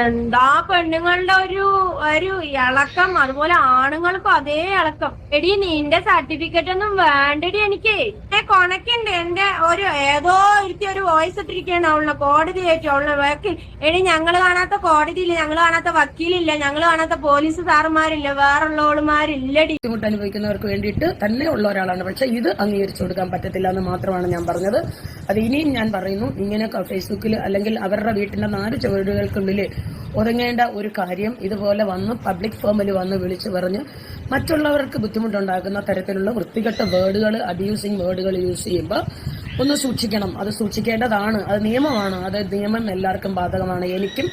എന്താ പെണ്ണുങ്ങളുടെ ഒരു ഒരു ഇളക്കം അതുപോലെ ആണുങ്ങൾക്കും അതേ ഇളക്കം. എടി നിന്റെ സർട്ടിഫിക്കറ്റ് ഒന്നും വേണ്ടടി എനിക്ക്. എന്റെ കൊണക്കുണ്ട്. എന്റെ ഒരു ഏതോ ഇരുത്തി ഒരു വോയിസ് ഇട്ടിരിക്കുകയാണ് അവളുടെ കോടതി കയറ്റി അവളുടെ വക്കീൽ. എടി ഞങ്ങൾ കാണാത്ത കോടതിയില്ല ഞങ്ങൾ കാണാത്ത വക്കീലില്ല ഞങ്ങൾ കാണാത്ത പോലീസ് സാറുമാരില്ല വേറുള്ളവളുമാരില്ലടി. ബുദ്ധിമുട്ട് അനുഭവിക്കുന്നവർക്ക് വേണ്ടിയിട്ട് തന്നെ ഉള്ള ഒരാളാണ്. പക്ഷെ ഇത് അംഗീകരിച്ചു കൊടുക്കാൻ പറ്റത്തില്ല എന്ന് മാത്രമാണ് ഞാൻ പറഞ്ഞത്. അത് ഇനിയും ഞാൻ പറയുന്നു. ഇങ്ങനെ ഫേസ്ബുക്കിൽ അല്ലെങ്കിൽ അവരുടെ വീട്ടിന്റെ നാല് ചുവടുകൾക്കുള്ളിൽ ഒതുങ്ങേണ്ട ഒരു കാര്യം ഇതുപോലെ വന്ന് പബ്ലിക് ഫോമിൽ വന്ന് വിളിച്ചു പറഞ്ഞ്. മറ്റുള്ളവർക്ക് ബുദ്ധിമുട്ടുണ്ടാക്കുന്ന തരത്തിലുള്ള വൃത്തികെട്ട വേർഡുകൾ അബ്യൂസിങ് വേർഡുകൾ യൂസ് ചെയ്യുമ്പോൾ ഒന്ന് സൂക്ഷിക്കണം. അത് സൂക്ഷിക്കേണ്ടതാണ്. അത് നിയമമാണ്. അത് നിയമം എല്ലാവർക്കും ബാധകമാണ്. എനിക്കും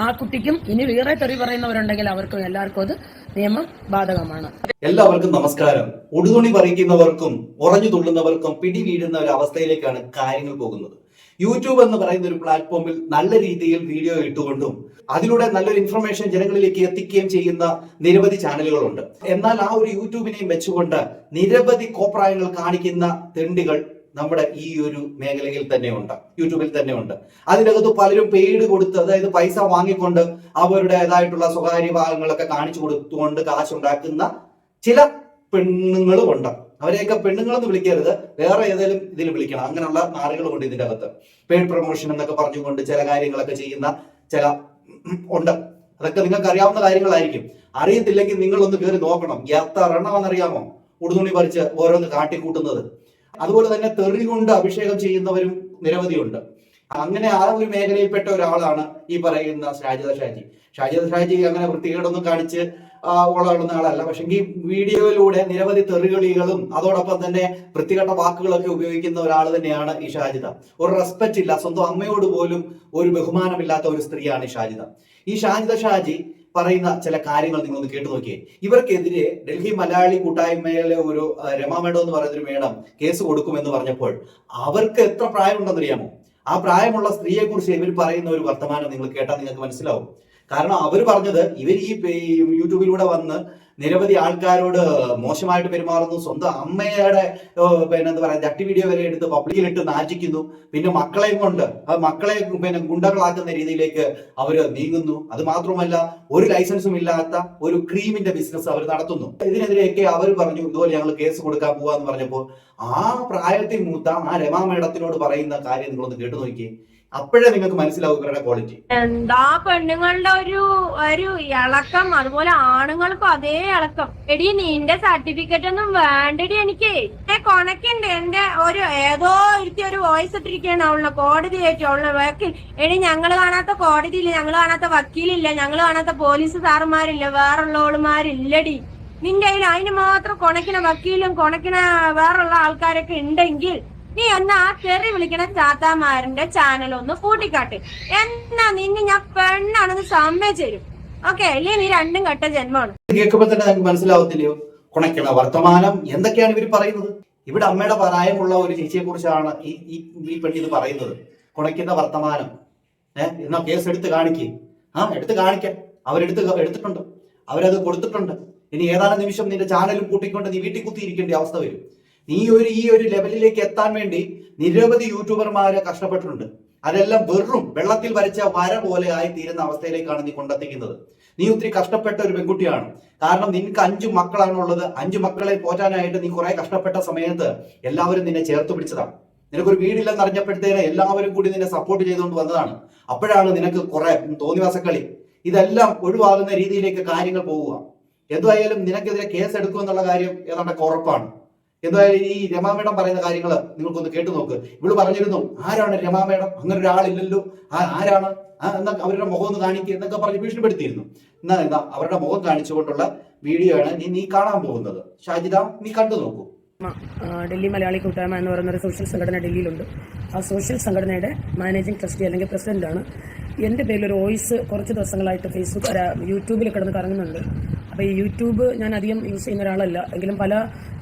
ആ കുട്ടിക്കും ഇനി വേറെ തെറി പറയുന്നവരുണ്ടെങ്കിൽ അവർക്കും എല്ലാവർക്കും അത് നിയമം ബാധകമാണ്. എല്ലാവർക്കും നമസ്കാരം. ഒടുതുണി പറിക്കുന്നവർക്കും ഉറഞ്ഞു തുള്ളുന്നവർക്കും പിടി വീഴുന്ന ഒരു അവസ്ഥയിലേക്കാണ് കാര്യങ്ങൾ പോകുന്നത്. യൂട്യൂബ് എന്ന് പറയുന്ന ഒരു പ്ലാറ്റ്ഫോമിൽ നല്ല രീതിയിൽ വീഡിയോ ഇട്ടുകൊണ്ടും അതിലൂടെ നല്ലൊരു ഇൻഫർമേഷൻ ജനങ്ങളിലേക്ക് എത്തിക്കുകയും ചെയ്യുന്ന നിരവധി ചാനലുകളുണ്ട് എന്നാൽ ആ ഒരു യൂട്യൂബിനെയും വെച്ചുകൊണ്ട് നിരവധി കോപ്രായങ്ങൾ കാണിക്കുന്ന തെണ്ടികൾ നമ്മുടെ ഈ ഒരു മേഖലയിൽ തന്നെയുണ്ട്. യൂട്യൂബിൽ തന്നെയുണ്ട്. അതിനകത്ത് പലരും പെയ്ഡ് കൊടുത്ത് അതായത് പൈസ വാങ്ങിക്കൊണ്ട് അവരുടേതായിട്ടുള്ള സ്വകാര്യ ഭാഗങ്ങളൊക്കെ കാണിച്ചു കൊടുത്തുകൊണ്ട് കാശുണ്ടാക്കുന്ന ചില പെണ്ണുങ്ങളും ഉണ്ട് അവരെയൊക്കെ പെണ്ണുങ്ങളെന്ന് വിളിക്കരുത്. വേറെ ഏതെങ്കിലും ഇതിൽ വിളിക്കണം. അങ്ങനെയുള്ള നാളുകളുമുണ്ട് ഇതിന്റെ അകത്ത് പെയ്ഡ് പ്രൊമോഷൻ എന്നൊക്കെ പറഞ്ഞുകൊണ്ട് ചില കാര്യങ്ങളൊക്കെ ചെയ്യുന്ന ചില ഉണ്ട്. അതൊക്കെ നിങ്ങൾക്ക് അറിയാവുന്ന കാര്യങ്ങളായിരിക്കും. അറിയത്തില്ലെങ്കിൽ നിങ്ങളൊന്ന് കയറി നോക്കണം. എത്ര എണ്ണമെന്നറിയാമോ ഉടുതുണി പറിച്ച് ഓരോന്ന് കാട്ടിക്കൂട്ടുന്നത്. അതുപോലെ തന്നെ തെറി കൊണ്ട് അഭിഷേകം ചെയ്യുന്നവരും നിരവധിയുണ്ട്. അങ്ങനെ ആ ഒരു മേഖലയിൽപ്പെട്ട ഒരാളാണ് ഈ പറയുന്ന ഷാജിദ ഷാജി. ഷാജിദ ഷാജി അങ്ങനെ വൃത്തികേടൊന്നും കാണിച്ച് ആ, ആളല്ല. പക്ഷെ ഈ വീഡിയോയിലൂടെ നിരവധി തെറികളികളും അതോടൊപ്പം തന്നെ വൃത്തികെട്ട വാക്കുകളൊക്കെ ഉപയോഗിക്കുന്ന ഒരാൾ തന്നെയാണ് ഈ ഷാജിദ. ഒരു റെസ്പെക്റ്റ് ഇല്ല സ്വന്തം അമ്മയോട് പോലും ഒരു ബഹുമാനമില്ലാത്ത ഒരു സ്ത്രീയാണ് ഈ ഷാജിദ. ഈ ഷാജിദ ഷാജി പറയുന്ന ചില കാര്യങ്ങൾ നിങ്ങളൊന്ന് കേട്ടു നോക്കിയേ. ഇവർക്കെതിരെ ഡൽഹി മലയാളി കൂട്ടായ്മയിലെ ഒരു രമാ മേഡം എന്ന് പറയുന്ന ഒരു മേഡം കേസ് കൊടുക്കുമെന്ന് പറഞ്ഞപ്പോൾ അവർക്ക് എത്ര പ്രായമുണ്ടെന്നറിയാമോ? ആ പ്രായമുള്ള സ്ത്രീയെ കുറിച്ച് ഇവർ പറയുന്ന ഒരു വർത്തമാനം നിങ്ങൾ കേട്ടാൽ നിങ്ങൾക്ക് മനസ്സിലാവും. കാരണം അവർ പറഞ്ഞത് ഇവർ ഈ യൂട്യൂബിലൂടെ വന്ന് നിരവധി ആൾക്കാരോട് മോശമായിട്ട് പെരുമാറുന്നു. സ്വന്തം അമ്മയുടെ പിന്നെ എന്താ പറയാ ജട്ടി വീഡിയോ വരെ എടുത്ത് പബ്ലിക്കിലിട്ട് നാറ്റിക്കുന്നു പിന്നെ മക്കളെയും കൊണ്ട് ആ മക്കളെ പിന്നെ ഗുണ്ടകളാക്കുന്ന രീതിയിലേക്ക് അവർ നീങ്ങുന്നു. അത് മാത്രമല്ല ഒരു ലൈസൻസും ഇല്ലാത്ത ഒരു ക്രീമിന്റെ ബിസിനസ് അവർ നടത്തുന്നു. ഇതിനെതിരെയൊക്കെ അവർ പറഞ്ഞു ഇതുപോലെ ഞങ്ങൾ കേസ് കൊടുക്കാൻ പോവാന്ന് പറഞ്ഞപ്പോൾ ആ പ്രായത്തിൽ മൂത്ത ആ രമാ മേഡത്തിനോട് പറയുന്ന കാര്യം നിങ്ങളൊന്ന് കേട്ടു നോക്കിയേ. അപ്പോഴേ നിങ്ങൾക്ക് മനസ്സിലാവും ഇവരുടെ ക്വാളിറ്റി എന്താ പെണ്ണുങ്ങളുടെ ഒരു ഒരു ഇളക്കം അതുപോലെ ആണുങ്ങൾക്കും അതേ ഇളക്കം. എടി നിന്റെ സർട്ടിഫിക്കറ്റ് ഒന്നും വേണ്ടടി എനിക്ക്. കൊണക്കുണ്ട്. എന്റെ ഒരു ഏതോ ഇരുത്തി ഒരു വോയിസ് ഇട്ടിരിക്കുകയാണ് അവളെ കോടതി കയറ്റി അവളുടെ വക്കീൽ. എടി ഞങ്ങൾ കാണാത്ത കോടതിയില്ല ഞങ്ങൾ കാണാത്ത വക്കീലില്ല ഞങ്ങൾ കാണാത്ത പോലീസ് സാറുമാരില്ല വേറുള്ളവളുമാരില്ലടി. നിന്റെ കയ്യിൽ അതിന് മാത്രം കൊണക്കിന വക്കീലും കൊണക്കിന വേറുള്ള ആൾക്കാരൊക്കെ ഉണ്ടെങ്കിൽ നീ എന്നാ ആ വിളിക്കണ ചാത്താമാരന്റെ ചാനൽ ഒന്ന് കൂട്ടിക്കാട്ട്. എന്നാ നിന്നെ ഞാൻ പെണ്ണാണെന്ന് സമ്മതിച്ചു തരും. ഓക്കെ അല്ലേ നീ രണ്ടും കെട്ട ജന്മമാണ്. കേൾക്കുമ്പോ തന്നെ നമുക്ക് മനസ്സിലാവത്തില്ലയോ? കുണയ്ക്കണ വർത്തമാനം എന്തൊക്കെയാണ് ഇവർ പറയുന്നത്? ഇവിടെ അമ്മയുടെ പ്രായമുള്ള ഒരു ചേച്ചിയെ കുറിച്ചാണ് ഈ ഈ പെണ്ണി ഇത് പറയുന്നത്. കുണയ്ക്കുന്ന വർത്തമാനം. ഏഹ് എന്നാ കേസ് എടുത്ത് കാണിക്കേ. ആ എടുത്ത് കാണിക്കാം. അവരെടുത്ത് എടുത്തിട്ടുണ്ട്. അവരത് കൊടുത്തിട്ടുണ്ട്. ഇനി ഏതാനും നിമിഷം നിന്റെ ചാനലും കൂട്ടിക്കൊണ്ട് നീ വീട്ടിൽ കുത്തിയിരിക്കേണ്ട അവസ്ഥ വരും. നീ ഒരു ഈ ഒരു ലെവലിലേക്ക് എത്താൻ വേണ്ടി നിരവധി യൂട്യൂബർമാരെ കഷ്ടപ്പെട്ടിട്ടുണ്ട്. അതെല്ലാം വെറും വെള്ളത്തിൽ വരച്ച വര പോലെ ആയി തീരുന്ന അവസ്ഥയിലേക്കാണ് നീ കൊണ്ടെത്തിക്കുന്നത്. നീ ഒത്തിരി കഷ്ടപ്പെട്ട ഒരു പെൺകുട്ടിയാണ്. കാരണം നിനക്ക് അഞ്ചു മക്കളാണുള്ളത്. അഞ്ചു മക്കളെ പോറ്റാനായിട്ട് നീ കുറെ കഷ്ടപ്പെട്ട സമയത്ത് എല്ലാവരും നിന്നെ ചേർത്ത് പിടിച്ചതാണ്. നിനക്കൊരു വീടില്ലെന്ന് അറിഞ്ഞപ്പോഴത്തേന് എല്ലാവരും കൂടി നിന്നെ സപ്പോർട്ട് ചെയ്തുകൊണ്ട് വന്നതാണ്. അപ്പോഴാണ് നിനക്ക് കുറെ തോന്നിവാസക്കളി. ഇതെല്ലാം ഒഴിവാകുന്ന രീതിയിലേക്ക് കാര്യങ്ങൾ പോവുക. എന്തായാലും നിനക്കെതിരെ കേസ് എടുക്കുമെന്നുള്ള കാര്യം ഏതാണ്ടൊക്കെ ഉറപ്പാണ്. എന്തായാലും ഈ രമാമേടം പറയുന്ന കാര്യങ്ങൾ നിങ്ങൾക്കൊന്ന് കേട്ടു നോക്ക്. ഇവൾ പറഞ്ഞിരുന്നു ആരാണ് രമാമേടം? അങ്ങനെ ഒരാളില്ലല്ലോ ആരാണ്? എന്നൊക്കെ എന്നാ അവരുടെ മുഖം ഒന്ന് കാണിക്കുക എന്നൊക്കെ പറഞ്ഞ് ഭീഷണിപ്പെടുത്തിയിരുന്നു. എന്നാ എന്താ അവരുടെ മുഖം കാണിച്ചുകൊണ്ടുള്ള വീഡിയോ ആണ് നീ നീ കാണാൻ പോകുന്നത്. ഷാജിദ നീ കണ്ടു നോക്കൂ. ഡൽഹി മലയാളി കൂട്ടായ്മ എന്ന് പറയുന്ന ഒരു സോഷ്യൽ സംഘടന ഡൽഹിയിലുണ്ട്. ആ സോഷ്യൽ സംഘടനയുടെ മാനേജിംഗ് ട്രസ്റ്റി അല്ലെങ്കിൽ പ്രസിഡന്റാണ് എന്റെ പേരിൽ ഒരു വോയിസ് കുറച്ച് ദിവസങ്ങളായിട്ട് ഫേസ്ബുക്ക് യൂട്യൂബിൽ കിടന്ന് കറങ്ങുന്നുണ്ട്. അപ്പോൾ ഈ യൂട്യൂബ് ഞാൻ അധികം യൂസ് ചെയ്യുന്ന ഒരാളല്ല. എങ്കിലും പല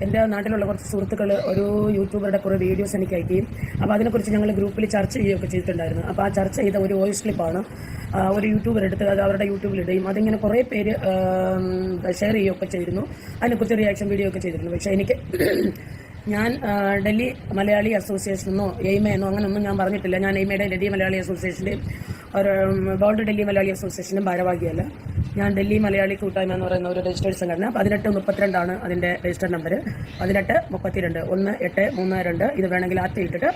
എന്റെ നാട്ടിലുള്ള കുറച്ച് സുഹൃത്തുക്കൾ ഒരു യൂട്യൂബറുടെ കുറേ വീഡിയോസ് എനിക്ക് അയക്കുകയും അപ്പോൾ അതിനെക്കുറിച്ച് ഞങ്ങൾ ഗ്രൂപ്പിൽ ചർച്ച ചെയ്യുകയൊക്കെ ചെയ്തിട്ടുണ്ടായിരുന്നു. അപ്പോൾ ആ ചർച്ച ചെയ്ത ഒരു വോയിസ് ക്ലിപ്പാണ്. ഒരു യൂട്യൂബർ എടുത്ത് അത് അവരുടെ യൂട്യൂബിലിടുകയും അതിങ്ങനെ കുറേ പേര് ഷെയർ ചെയ്യുകയൊക്കെ ചെയ്തിരുന്നു. അതിനെക്കുറിച്ച് റിയാക്ഷൻ വീഡിയോ ഒക്കെ ചെയ്തിരുന്നു. പക്ഷേ എനിക്ക് ഞാൻ ഡൽഹി മലയാളി അസോസിയേഷനെന്നോ എയ്മയെന്നോ അങ്ങനെയൊന്നും ഞാൻ പറഞ്ഞിട്ടില്ല. ഞാൻ എയ്മയുടെ ഡൽഹി മലയാളി അസോസിയേഷന്റെയും ഒരു വേൾഡ് ഡൽഹി മലയാളി അസോസിയേഷനും ഭാരവാഹിയല്ല. ഞാൻ ഡൽഹി മലയാളി കൂട്ടായ്മ എന്ന് പറയുന്ന ഒരു രജിസ്റ്റേഡ് സംഘടന. പതിനെട്ട് മുപ്പത്തിരണ്ടാണ് അതിന്റെ രജിസ്റ്റർ നമ്പർ പതിനെട്ട് മുപ്പത്തിരണ്ട് ഒന്ന് എട്ട് മൂന്ന് രണ്ട് ഇത് വേണമെങ്കിൽ ആറ്റ് ഇട്ടിട്ട്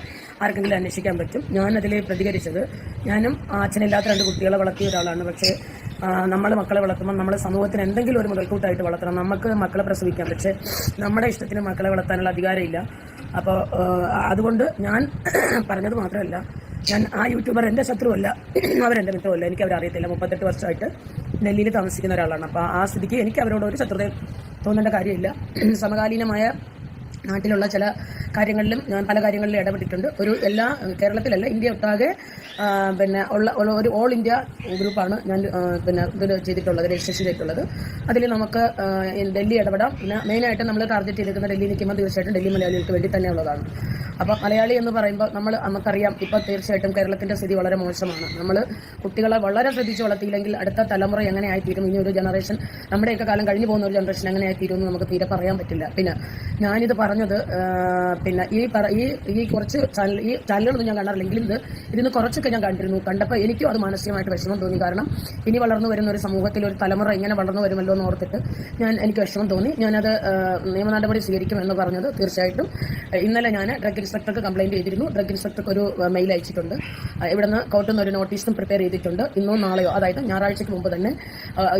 ആർക്കെങ്കിലും അന്വേഷിക്കാൻ പറ്റും. ഞാൻ അതിൽ പ്രതികരിച്ചത് ഞാനും അച്ഛനില്ലാത്ത രണ്ട് കുട്ടികളെ വളർത്തിയ ഒരാളാണ്. പക്ഷേ നമ്മൾ മക്കളെ വളർത്തുമ്പോൾ നമ്മൾ സമൂഹത്തിന് എന്തെങ്കിലും ഒരു മുതൽക്കൂട്ടായിട്ട് വളർത്തണം. നമുക്ക് മക്കളെ പ്രസവിക്കാം. പക്ഷേ നമ്മുടെ ഇഷ്ടത്തിന് മക്കളെ വളർത്താനുള്ള അധികാരമില്ല. അപ്പോൾ അതുകൊണ്ട് ഞാൻ പറഞ്ഞത് മാത്രമല്ല ഞാൻ ആ യൂട്യൂബർ എന്റെ ശത്രുവല്ല. അവരെന്റെ മിത്രമല്ല. എനിക്ക് അവരറിയത്തില്ല മുപ്പത്തെട്ട് വർഷമായിട്ട് ഡൽഹിയിൽ താമസിക്കുന്ന ഒരാളാണ്. അപ്പോൾ ആ സ്ഥിതിക്ക് എനിക്ക് അവരോട് ഒരു ശത്രുത തോന്നേണ്ട കാര്യമില്ല. സമകാലീനമായ നാട്ടിലുള്ള ചില കാര്യങ്ങളിലും ഞാൻ പല കാര്യങ്ങളിലും ഇടപെട്ടിട്ടുണ്ട്. ഒരു എല്ലാ കേരളത്തിലല്ല ഇന്ത്യ ഒട്ടാകെ പിന്നെ ഉള്ള ഒരു ഓൾ ഇന്ത്യ ഗ്രൂപ്പാണ് ഞാൻ പിന്നെ ഇത് ചെയ്തിട്ടുള്ളത് രജിസ്റ്റർ ചെയ്തിട്ടുള്ളത്. അതിൽ നമുക്ക് ഡൽഹി ഇടപെടാം. പിന്നെ മെയിനായിട്ട് നമ്മൾ ടാർഗറ്റ് ചെയ്തിരിക്കുന്ന ഡൽഹി നിൽക്കുമ്പോൾ തീർച്ചയായിട്ടും ഡൽഹി മലയാളികൾക്ക് വേണ്ടി തന്നെയുള്ളതാണ്. അപ്പോൾ മലയാളി എന്ന് പറയുമ്പോൾ നമ്മൾ നമുക്കറിയാം ഇപ്പോൾ തീർച്ചയായിട്ടും കേരളത്തിന്റെ സ്ഥിതി വളരെ മോശമാണ്. നമ്മൾ കുട്ടികളെ വളരെ ശ്രദ്ധിച്ച് വളർത്തിയില്ലെങ്കിൽ അടുത്ത തലമുറ എങ്ങനെ ആയിത്തീരും? ഇനി ഒരു ജനറേഷൻ നമ്മുടെയൊക്കെ കാലം കഴിഞ്ഞു പോകുന്ന ഒരു ജനറേഷൻ എങ്ങനെ ആയിത്തീരും എന്ന് നമുക്ക് തീരെ പറയാൻ പറ്റില്ല. പിന്നെ ഞാനിത് പറഞ്ഞത് പിന്നെ ഈ പറ ഈ ഈ കുറച്ച് ചാനൽ ഈ ചാനലുകളൊന്നും ഞാൻ കാണാറില്ലെങ്കിൽ ഇത് ഇതിന് കുറച്ചൊക്കെ ഞാൻ കണ്ടിരുന്നു. കണ്ടപ്പോൾ എനിക്കും അത് മാനസികമായിട്ട് വിഷമം തോന്നി. കാരണം ഇനി വളർന്നു വരുന്ന ഒരു സമൂഹത്തിൽ ഒരു തലമുറ ഇങ്ങനെ വളർന്നു വരുമല്ലോ എന്ന് ഓർത്തിട്ട് ഞാൻ എനിക്ക് വിഷമം തോന്നി. ഞാനത് നിയമ നടപടി സ്വീകരിക്കുമെന്ന് പറഞ്ഞത് തീർച്ചയായിട്ടും. ഇന്നലെ ഞാൻ ഡ്രഗ് ഇൻസ്പെക്ടർക്ക് കംപ്ലൈന്റ് ചെയ്തിരുന്നു. ഡ്രഗ് ഇൻസ്പെക്ടർക്ക് ഒരു മെയിൽ അയച്ചിട്ടുണ്ട്. ഇവിടെ ഇവിടുന്ന് കോർട്ടിൽ നിന്ന് ഒരു നോട്ടീസും പ്രിപ്പയർ ചെയ്തിട്ടുണ്ട്. ഇന്നോ നാളെയോ അതായത് ഞായറാഴ്ചയ്ക്ക് മുമ്പ് തന്നെ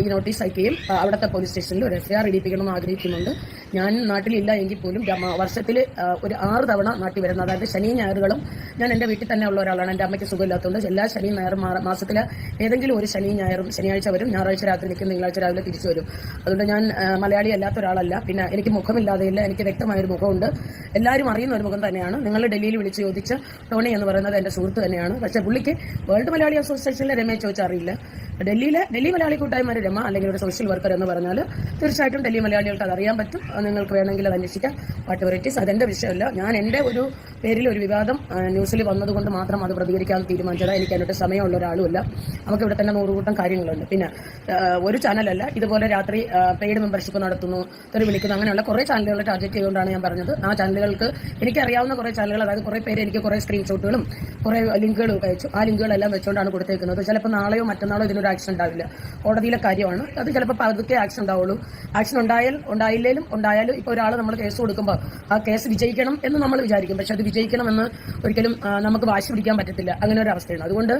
ഈ നോട്ടീസ് അയക്കുകയും അവിടുത്തെ പോലീസ് സ്റ്റേഷനിൽ ഒരു എഫ്ഐആർ ഇടിപ്പിക്കണമെന്ന് ആഗ്രഹിക്കുന്നുണ്ട്. ഞാൻ നാട്ടിലില്ല എങ്കിൽ പോലും വർഷത്തിൽ ഒരു ആറ് തവണ നാട്ടിൽ വരുന്ന അതായത് ശനി ഞായറുകളും ഞാൻ എന്റെ വീട്ടിൽ തന്നെ ഉള്ള ഒരാളാണ്. എന്റെ അമ്മയ്ക്ക് സുഖമില്ലാത്തതുകൊണ്ട് എല്ലാ ശനി ഞായറും മാസത്തിൽ ഏതെങ്കിലും ഒരു ശനി ഞായറും ശനിയാഴ്ച വരും. ഞായറാഴ്ച രാത്രി നിൽക്കും തിങ്കളാഴ്ച രാവിലെ തിരിച്ചു വരും. അതുകൊണ്ട് ഞാൻ മലയാളി അല്ലാത്ത ഒരാളല്ല. പിന്നെ എനിക്ക് മുഖമില്ലാതെയില്ല. എനിക്ക് വ്യക്തമായൊരു മുഖമുണ്ട്. എല്ലാവരും അറിയുന്ന ഒരു മുഖം തന്നെയാണ്. നിങ്ങൾ ഡൽഹിയിൽ വിളിച്ച് ചോദിച്ച ടോണി എന്ന് പറയുന്നത് എന്റെ സുഹൃത്ത് തന്നെയാണ്. പക്ഷേ പുള്ളിക്ക് വേൾഡ് മലയാളി അസോസിയേഷനിലെ രമേശ് ചോദിച്ചാൽ അറിയില്ല. ഡൽഹിയിലെ ഡൽഹി മലയാളി കൂട്ടായ്മ രമ അല്ലെങ്കിൽ ഒരു സോഷ്യൽ വർക്കർ എന്ന് പറഞ്ഞാൽ തീർച്ചയായിട്ടും ഡൽഹി മലയാളികൾക്ക് അത് അറിയാൻ പറ്റും. നിങ്ങൾക്ക് വേണമെങ്കിൽ അത് അന്വേഷിക്കാം. വാട്ട് വെറൈറ്റീസ് അതെന്റെ വിഷയമല്ല. ഞാൻ എന്റെ ഒരു പേരിൽ ഒരു വിവാദം ന്യൂസിൽ വന്നതുകൊണ്ട് മാത്രം അത് പ്രതികരിക്കാൻ തീരുമാനിച്ചത്. എനിക്ക് അതിനൊട്ട് സമയമുള്ള ഒരാളുമല്ല. നമുക്ക് ഇവിടെ തന്നെ നൂറുകൂട്ടം കാര്യങ്ങളുണ്ട്. പിന്നെ ഒരു ചാനലല്ല ഇതുപോലെ രാത്രി പെയ്ഡ് മെമ്പർഷിപ്പ് നടത്തുന്നു തെറി വിളിക്കുന്നു അങ്ങനെയുള്ള കുറേ ചാനലുകൾ ടാർഗറ്റ് ചെയ്തുകൊണ്ടാണ് ഞാൻ പറഞ്ഞത്. ആ ചാനലുകൾക്ക് എനിക്ക് അറിയാവുന്ന കുറേ ചാനലുകൾ അതായത് കുറേ പേര് എനിക്ക് കുറേ സ്ക്രീൻഷോട്ടുകളും കുറേ ലിങ്കുകളും ഒക്കെ അയച്ചു. ആ ലിങ്കുകളെല്ലാം വെച്ചുകൊണ്ടാണ് കൊടുത്തേക്കുന്നത്. ചിലപ്പോൾ നാളെയോ മറ്റന്നാളോ ഇതിനൊരു ആക്ഷൻ ഉണ്ടാവില്ല. കോടതിയിലെ കാര്യമാണ്. അത് ചിലപ്പോൾ പതുക്കെ ആക്ഷൻ ഉണ്ടാവുള്ളൂ. ആക്ഷൻ ഉണ്ടായാൽ ഉണ്ടായില്ലേലും ഉണ്ടായാലും ഇപ്പോൾ ഒരാൾ നമ്മൾ കേസ് കൊടുക്കുമ്പോൾ ആ കേസ് വിജയിക്കണം എന്ന് നമ്മൾ വിചാരിക്കും. പക്ഷെ അത് വിജയിക്കണമെന്ന് ഒരിക്കലും നമുക്ക് വാശി പിടിക്കാൻ പറ്റത്തില്ല. അങ്ങനെ ഒരു അവസ്ഥയാണ്. അതുകൊണ്ട്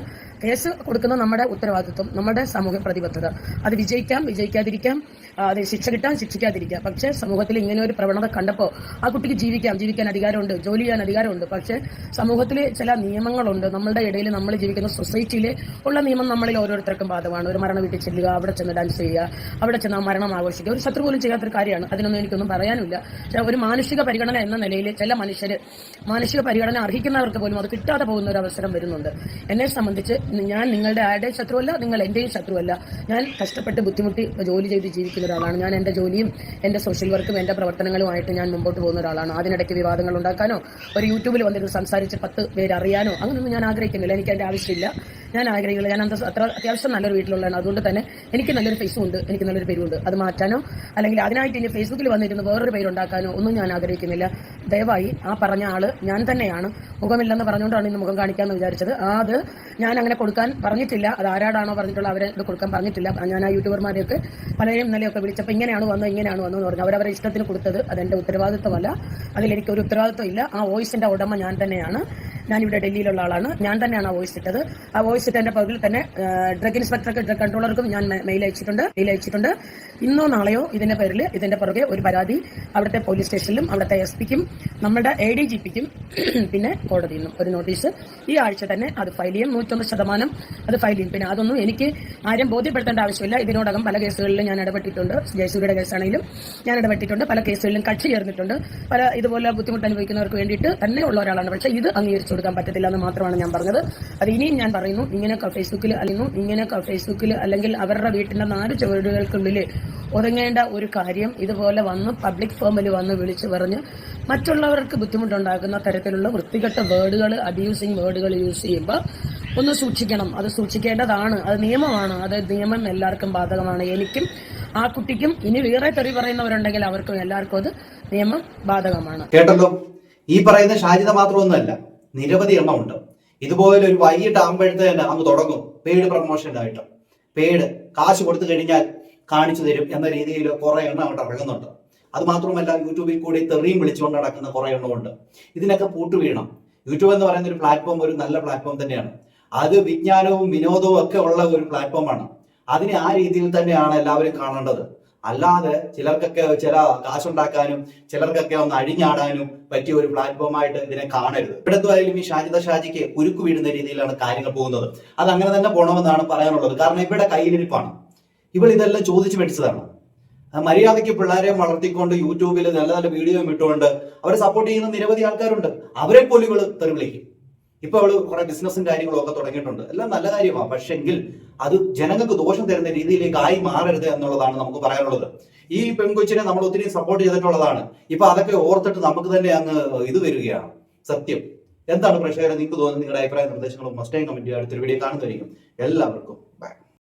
കേസ് കൊടുക്കുന്ന നമ്മുടെ ഉത്തരവാദിത്വം നമ്മുടെ സാമൂഹ്യ പ്രതിബദ്ധത. അത് വിജയിക്കാം വിജയിക്കാതിരിക്കാം. അത് ശിക്ഷ കിട്ടാൻ ശിക്ഷിക്കാതിരിക്കാം പക്ഷേ സമൂഹത്തിൽ ഇങ്ങനെ ഒരു പ്രവണത കണ്ടപ്പോൾ ആ കുട്ടിക്ക് ജീവിക്കാം ജീവിക്കാൻ അധികാരമുണ്ട് ജോലി ചെയ്യാൻ അധികാരമുണ്ട്. പക്ഷേ സമൂഹത്തിൽ ചില നിയമങ്ങളുണ്ട്. നമ്മളുടെ ഇടയിൽ നമ്മൾ ജീവിക്കുന്ന സൊസൈറ്റിയിൽ ഉള്ള നിയമം നമ്മളിൽ ഓരോരുത്തർക്കും ബാധകമാണ്. ഒരു മരണ വീട്ടിൽ ചെല്ലുക അവിടെ ചെന്ന് ഡാൻസ് ചെയ്യുക അവിടെ ചെന്ന് മരണം ആഘോഷിക്കുക. ഒരു ശത്രു പോലും ചെയ്യാത്തൊരു കാര്യമാണ്. അതിനൊന്നും എനിക്കൊന്നും പറയാനില്ല ഒരു മാനുഷിക പരിഗണന എന്ന നിലയിൽ ചില മനുഷ്യർ മാനുഷിക പരിഗണന അർഹിക്കുന്നവർക്ക് പോലും അത് കിട്ടാതെ പോകുന്ന ഒരു അവസരം വരുന്നുണ്ട്. എന്നെ സംബന്ധിച്ച് ഞാൻ നിങ്ങളുടെ ആരുടെയും ശത്രുവല്ല നിങ്ങൾ എന്റെയും ശത്രുവല്ല. ഞാൻ കഷ്ടപ്പെട്ട് ബുദ്ധിമുട്ടി ജോലി ചെയ്ത് ജീവിക്കുന്ന. ഒരാളാണ്. ഞാൻ എന്റെ ജോലിയും എന്റെ സോഷ്യൽ വർക്കും എന്റെ പ്രവർത്തനങ്ങളുമായിട്ട് ഞാൻ മുമ്പോട്ട് പോകുന്ന ഒരാളാണ്. അതിനിടയ്ക്ക് വിവാദങ്ങൾ ഉണ്ടാക്കാനോ ഒരു യൂട്യൂബിൽ വന്നിട്ട് സംസാരിച്ച് പത്ത് പേര് അറിയാനോ അങ്ങനെയൊന്നും ഞാൻ ആഗ്രഹിക്കുന്നില്ല. എനിക്ക് അതിന്റെ ആവശ്യമില്ല. ഞാൻ ആഗ്രഹിക്കുന്നില്ല. ഞാൻ അന്ത- അത്ര അത്യാവശ്യം നല്ലൊരു വീട്ടിലുള്ളതാണ്. അതുകൊണ്ട് തന്നെ എനിക്ക് നല്ലൊരു ഫേസും ഉണ്ട്. എനിക്ക് നല്ലൊരു പേരുണ്ട്. അത് മാറ്റാനോ അല്ലെങ്കിൽ അതിനായിട്ട് ഇനി ഫേസ്ബുക്കിൽ വന്നിരുന്ന് വേറൊരു പേരുണ്ടാക്കാനോ ഒന്നും ഞാൻ ആഗ്രഹിക്കുന്നില്ല. ദയവായി ആ പറഞ്ഞ ആൾ ഞാൻ തന്നെയാണ്. മുഖമില്ലെന്ന് പറഞ്ഞുകൊണ്ടാണ് ഇന്ന് മുഖം കാണിക്കാമെന്ന് വിചാരിച്ചത്. അത് ഞാൻ അങ്ങനെ കൊടുക്കാൻ പറഞ്ഞിട്ടില്ല. അത് ആരാടാണോ പറഞ്ഞിട്ടുള്ള അവരെ ഇത് കൊടുക്കാൻ പറഞ്ഞിട്ടില്ല. ഞാൻ ആ യൂട്യൂബർമാരെയൊക്കെ പലരെയും ഇന്നലെയൊക്കെ വിളിച്ചപ്പോൾ ഇങ്ങനെയാണ് വന്നത് ഇങ്ങനെയാണ് വന്നതെന്ന് പറഞ്ഞു. അവരവരെ ഇഷ്ടത്തിന് കൊടുത്തത് അതെന്റെ ഉത്തരവാദിത്വമല്ല. അതിലെനിക്ക് ഒരു ഉത്തരവാദിത്വം ഇല്ല. ആ വോയിസിന്റെ ഉടമ ഞാൻ തന്നെയാണ്. ഞാനിവിടെ ഡൽഹിയിലുള്ള ആളാണ്. ഞാൻ തന്നെയാണ് ആ വോയിസ് ഇട്ടത്. ആ വോയിസ് ഇട്ടതിന്റെ പകുതിയിൽ തന്നെ ഡ്രഗ് ഇൻസ്പെക്ടർക്ക് ഡ്രഗ് കൺട്രോളർക്കും ഞാൻ മെയിൽ അയച്ചിട്ടുണ്ട്. മെയിൽ അയച്ചിട്ടുണ്ട്. ഇന്നോ നാളെയോ ഇതിന്റെ പേരിൽ ഇതിന്റെ പുറകെ ഒരു പരാതി അവിടുത്തെ പോലീസ് സ്റ്റേഷനിലും അവിടുത്തെ എസ് പിക്കും നമ്മുടെ എ ഡി ജി പിക്കും പിന്നെ കോടതിയിൽ നിന്നും ഒരു നോട്ടീസ് ഈ ആഴ്ച തന്നെ അത് ഫയൽ ചെയ്യും. നൂറ്റൊന്ന് ശതമാനം അത് ഫയൽ ചെയ്യും. പിന്നെ അതൊന്നും എനിക്ക് ആരും ബോധ്യപ്പെടുത്തേണ്ട ആവശ്യമില്ല. ഇതിനോടകം പല കേസുകളിലും ഞാൻ ഇടപെട്ടിട്ടുണ്ട്. ജയസൂര്യയുടെ കേസാണെങ്കിലും ഞാൻ ഇടപെട്ടിട്ടുണ്ട്. പല കേസുകളിലും കക്ഷി ചേർന്നിട്ടുണ്ട്. പല ഇതുപോലെ ബുദ്ധിമുട്ട് അനുഭവിക്കുന്നവർക്ക് വേണ്ടിയിട്ട് തന്നെ ഉള്ള ഒരാളാണ്. പക്ഷേ ഇത് അംഗീകരിച്ചു കൊടുക്കാൻ പറ്റത്തില്ല എന്ന് മാത്രമാണ് ഞാൻ പറഞ്ഞത്. അത് ഇനിയും ഞാൻ പറയുന്നു. ഇങ്ങനെയൊക്കെ ഫേസ്ബുക്കിൽ അല്ലെങ്കിൽ ഇങ്ങനെയൊക്കെ ഫേസ്ബുക്കിൽ അല്ലെങ്കിൽ അവരുടെ വീട്ടിന്റെ നാല് ചുവടുകൾക്കുള്ളിൽ ഒതുങ്ങേണ്ട ഒരു കാര്യം ഇതുപോലെ വന്ന് പബ്ലിക് ഫോമിൽ വന്ന് വിളിച്ചു പറഞ്ഞ് മറ്റുള്ളവർക്ക് ബുദ്ധിമുട്ടുണ്ടാക്കുന്ന തരത്തിലുള്ള വൃത്തികെട്ട വേർഡുകൾ അബ്യൂസിങ് വേർഡുകൾ യൂസ് ചെയ്യുമ്പോൾ ഒന്ന് സൂക്ഷിക്കണം. അത് സൂക്ഷിക്കേണ്ടതാണ്. അത് നിയമമാണ്. അത് നിയമം എല്ലാവർക്കും ബാധകമാണ്. എനിക്കും ആ കുട്ടിക്കും ഇനി വേറെ തെറി പറയുന്നവരുണ്ടെങ്കിൽ അവർക്കും എല്ലാവർക്കും അത് നിയമം ബാധകമാണ്. കേട്ടല്ലോ? ഈ പറയുന്ന ഷാജിത മാത്രമൊന്നുമല്ല. നിരവധി എണ്ണമുണ്ട്. ഇതുപോലെ ഒരു വൈകിട്ട് ആകുമ്പോഴത്തെ തന്നെ അങ്ങ് തുടങ്ങും. പെയ്ഡ് പ്രൊമോഷനായിട്ട് പെയ്ഡ് കാശ് കൊടുത്തു കഴിഞ്ഞാൽ കാണിച്ചു തരും എന്ന രീതിയിൽ കുറെ എണ്ണം അങ്ങോട്ട് ഇറങ്ങുന്നുണ്ട് അത് മാത്രമല്ല യൂട്യൂബിൽ കൂടി തെറിയും വിളിച്ചുകൊണ്ട് നടക്കുന്ന കുറെ എണ്ണമുണ്ട് ഇതിനൊക്കെ പൂട്ടു വീണം. യൂട്യൂബ് എന്ന് പറയുന്ന ഒരു പ്ലാറ്റ്ഫോം ഒരു നല്ല പ്ലാറ്റ്ഫോം തന്നെയാണ്. അത് വിജ്ഞാനവും വിനോദവും ഒക്കെ ഉള്ള ഒരു പ്ലാറ്റ്ഫോമാണ് അതിനെ ആ രീതിയിൽ തന്നെയാണ് എല്ലാവരും കാണേണ്ടത്. അല്ലാതെ ചിലർക്കൊക്കെ ചില കാശുണ്ടാക്കാനും ചിലർക്കൊക്കെ ഒന്ന് അഴിഞ്ഞാടാനും പറ്റിയ ഒരു പ്ലാറ്റ്ഫോമായിട്ട് ഇതിനെ കാണരുത്. ഇവിടത്തുമായാലും ഈ ഷാജിദ ഷാജിക്ക് ഉരുക്കു വീഴുന്ന രീതിയിലാണ് കാര്യങ്ങൾ പോകുന്നത്. അത് അങ്ങനെ തന്നെ പോകണമെന്നാണ് പറയാനുള്ളത്. കാരണം ഇവിടെ കയ്യിലിരിപ്പാണ്. ഇവൾ ഇതെല്ലാം ചോദിച്ചു മേടിച്ചതാണ്. മര്യാദയ്ക്ക് പിള്ളേരെ വളർത്തിക്കൊണ്ട് യൂട്യൂബിൽ നല്ല നല്ല വീഡിയോ ഇട്ടുകൊണ്ട് അവരെ സപ്പോർട്ട് ചെയ്യുന്ന നിരവധി ആൾക്കാരുണ്ട്. അവരെ പോലും ഇവൾ തെറി വിളിക്കും. ഇപ്പൊ അവൾ കുറെ ബിസിനസ്സും കാര്യങ്ങളും ഒക്കെ തുടങ്ങിയിട്ടുണ്ട്. എല്ലാം നല്ല കാര്യമാണ് പക്ഷെങ്കിൽ അത് ജനങ്ങൾക്ക് ദോഷം തരുന്ന രീതിയിലേക്ക് ആയി മാറരുത് എന്നുള്ളതാണ് നമുക്ക് പറയാനുള്ളത്. ഈ പെൺകൊച്ചിനെ നമ്മൾ ഒത്തിരി സപ്പോർട്ട് ചെയ്തിട്ടുള്ളതാണ്. ഇപ്പൊ അതൊക്കെ ഓർത്തിട്ട് നമുക്ക് തന്നെ അങ്ങ് ഇത് വരികയാണ്. സത്യം. എന്താണ് പ്രേക്ഷകരെ നിങ്ങൾക്ക് തോന്നുന്നത്? നിങ്ങളുടെ അഭിപ്രായ നിർദ്ദേശങ്ങളും മസ്റ്റൈൻ കമന്റ് അടുത്തൊരു വീഡിയോ കാണുന്നതായിരിക്കും. എല്ലാവർക്കും